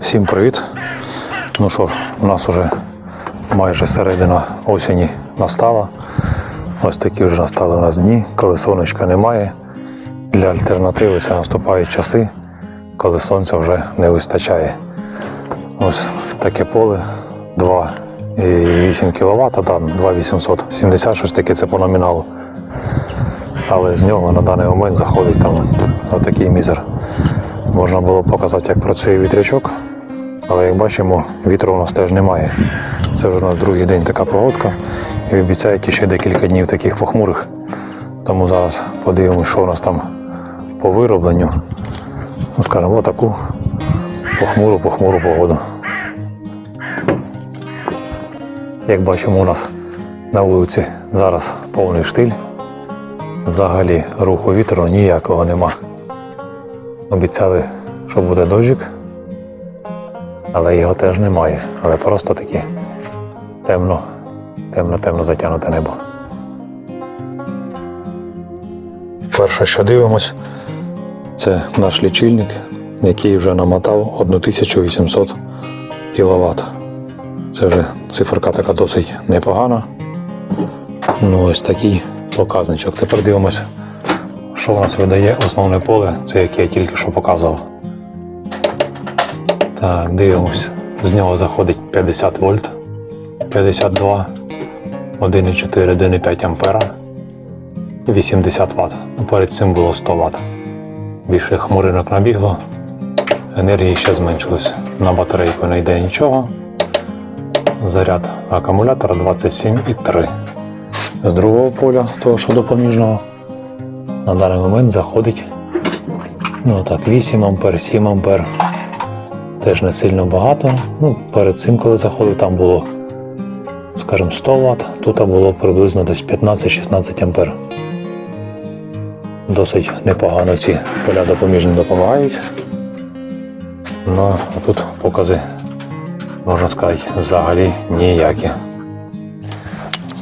Всім привіт. Ну що ж, у нас вже майже середина осені настала. Ось такі вже настали у нас дні, коли сонечка немає. Для альтернативи це наступають часи, коли сонця вже не вистачає. Ось таке поле 2,8 кВт, 2,870, щось таке це по номіналу. Але з нього на даний момент заходить там отакий мізер. Можна було показати, як працює вітрячок, але як бачимо, вітру у нас теж немає. Це вже у нас другий день така погодка і обіцяють ще декілька днів таких похмурих. Тому зараз подивимось, що у нас там по виробленню. Ну, скажімо, отаку похмуру-похмуру погоду. Як бачимо, у нас на вулиці зараз повний штиль. Взагалі руху вітру ніякого нема. Обіцяли, що буде дощик, але його теж немає. Але просто таке темно, темно-темно затягнуте небо. Перше, що дивимось, це наш лічильник, який вже намотав 1800 кВт. Це вже циферка така досить непогана. Ну, ось такий показничок. Тепер дивимося, що в нас видає основне поле, це яке я тільки що показував. Так, дивимось. З нього заходить 50 вольт, 52, 1,4, 1,5 ампера, 80 Вт. Ну, перед цим було 100 Вт. Більше хмуринок набігло, енергії ще зменшилось. На батарейку не йде нічого. Заряд акумулятора 27,3. З другого поля, того що допоміжного, на даний момент заходить ну, так, 8 ампер, 7 ампер. Теж не сильно багато. Ну, перед цим, коли заходив, там було, скажімо, 100 Вт, тут було приблизно десь 15-16 ампер. Досить непогано ці поля допоміжні допомагають. Ну, а тут покази, можна сказати, взагалі ніякі.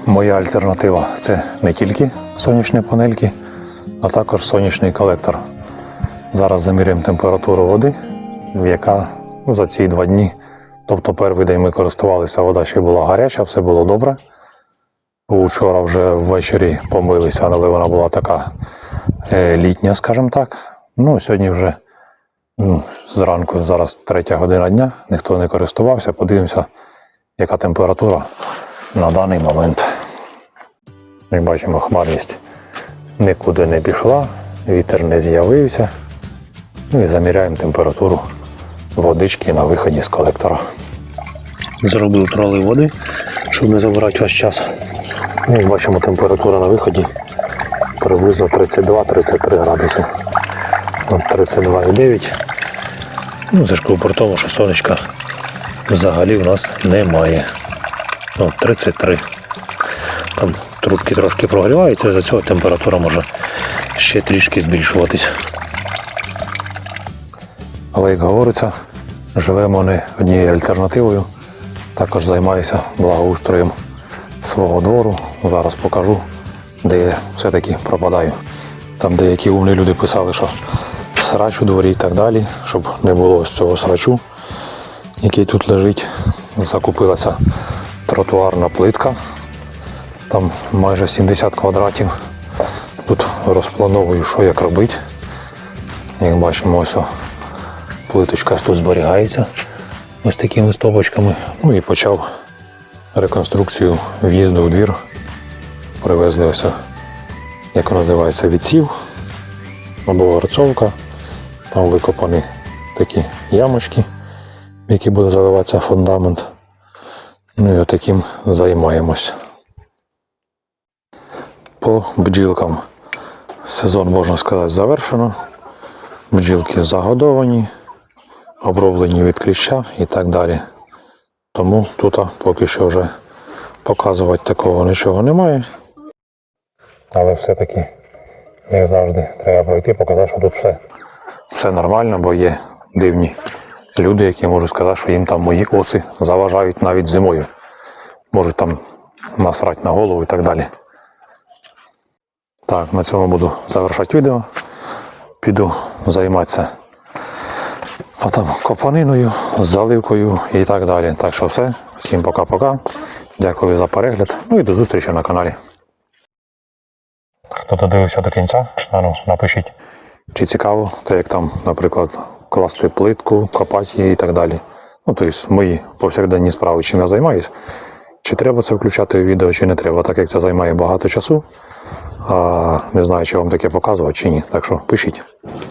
Моя альтернатива це не тільки сонячні панельки, а також сонячний колектор. Зараз заміряємо температуру води, яка ну, за ці два дні, тобто перший день ми користувалися, вода ще була гаряча, все було добре. Учора вже ввечері помилися, але вона була така е, літня, скажімо так. Ну, сьогодні вже ну, зранку, зараз третя година дня, ніхто не користувався. Подивимося, яка температура на даний момент. Як бачимо, хмарність нікуди не пішла, вітер не з'явився. Ну і заміряємо температуру водички на виході з колектора. Зробив пролив води, щоб не забирати ваш час. Ну, Як бачимо, температура на виході приблизно 32-33 градуси. 32,9. Ну, це ж при тому, що сонечка взагалі в нас немає. От 33. Там трубки трошки прогріваються, за цього температура може ще трішки збільшуватись. Але як говориться, живемо не однією альтернативою. Також займаюся благоустроєм свого двору. Зараз покажу, де я все-таки пропадаю. Там деякі умні люди писали, що срач у дворі і так далі, щоб не було ось цього срачу, який тут лежить. Закупилася тротуарна плитка. Там майже 70 квадратів. Тут розплановую, що як робити. Як бачимо, ось плиточка тут зберігається ось такими стопочками. Ну і почав реконструкцію в'їзду у двір. Привезли ось, як називається, відсів або горцовка. Там викопані такі ямочки, в які буде заливатися фундамент. Ну і отаким займаємось. По бджілкам сезон, можна сказати, завершено. Бджілки загодовані, оброблені від кліща і так далі. Тому тут поки що вже показувати такого нічого немає. Але все-таки, як завжди, треба пройти, показати, що тут все, все нормально, бо є дивні люди, які можуть сказати, що їм там мої оси заважають навіть зимою. Можуть там насрати на голову і так далі. Так, на цьому буду завершати відео. Піду займатися що там, копаниною, заливкою і так далі. Так що все. Всім пока-пока. Дякую за перегляд. Ну і до зустрічі на каналі. Хто додивився до кінця, а ну, напишіть. Чи цікаво, те, як там, наприклад, класти плитку, копати її і так далі. Ну, тобто мої повсякденні справи, чим я займаюсь. Чи треба це включати у відео, чи не треба, так як це займає багато часу. А, не знаю, чи вам таке показувати, чи ні. Так що пишіть.